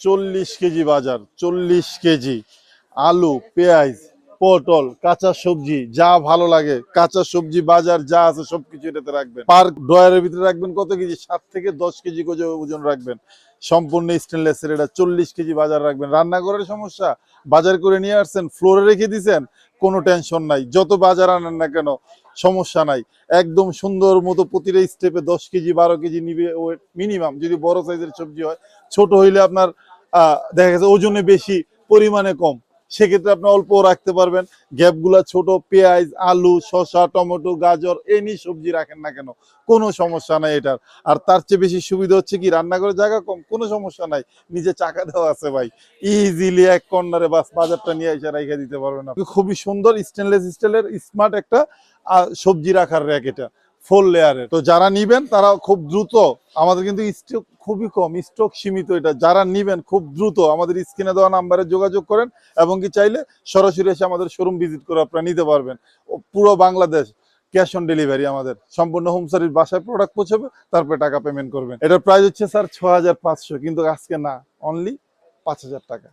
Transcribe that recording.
চল্লিশ কেজি বাজার চল্লিশ কেজি। আলু পেঁয়াজ পটল, কাঁচা সবজি, যা ভালো লাগে, কাঁচা সবজি বাজার যা আছে সবকিছু এটাতে রাখবেন। পার ড্রয়ারের ভিতরে রাখবেন কত কেজি? সাত থেকে দশ কেজি করে ওজন রাখবেন। সম্পূর্ণ স্টেনলেস এর এটা চল্লিশ কেজি বাজার রাখবেন। রান্নাঘরের সমস্যা? বাজার করে নিয়ে আসছেন ফ্লোরে রেখে দিছেন, কোনো টেনশন নাই। যত বাজার আনেন না কেন, সমস্যা নাই। একদম সুন্দর মতো প্রতিটা স্টেপে দশ কেজি, বারো কেজি নিবে ওয়েট মিনিমাম যদি বড় সাইজের সবজি হয়, ছোট হইলে আপনার দেখা গেছে ওজনে বেশি, পরিমাণে কম। সেক্ষেত্রে আপনি অল্প রাখতে পারবেন। গ্যাপগুলা ছোট, পেঁয়াজ, আলু, শসা, টমেটো, গাজর, এনি সবজি রাখেন না কেন? কোনো সমস্যা নাই এটার। আর তার চেয়ে বেশি সুবিধা হচ্ছে কি, রান্নাঘরে জায়গা কম, কোনো সমস্যা নাই। নিজে চাকা দেওয়া আছে ভাই। ইজিলি এক কর্নারে বাস বাজারটা নিয়ে এসে রেখে দিতে পারবেন আপনি। খুবই সুন্দর স্টেনলেস স্টিলের স্মার্ট একটা সবজি রাখার র্যাক এটা। ফোর লেয়ারের তো যারা নিবেন, তারা খুব দ্রুত, আমাদের কিন্তু স্টক খুবই কম স্টক সীমিত এটা। যারা নিবেন, খুব দ্রুত আমাদের স্ক্রিনে দেওয়া নাম্বারে যোগাযোগ করেন এবং কি চাইলে সরাসরি এসে আমাদের শোরুম ভিজিট করে আপনারা নিতে পারবেন। পুরো বাংলাদেশ ক্যাশ অন ডেলিভারি আমাদের। সম্পূর্ণ হোম সার্ভিস বাসায় প্রোডাক্ট পৌঁছাবে, তারপরে টাকা পেমেন্ট করবেন। এটার প্রাইস হচ্ছে স্যার ছ কিন্তু আজকে না অনলি পাঁচ হাজার টাকা।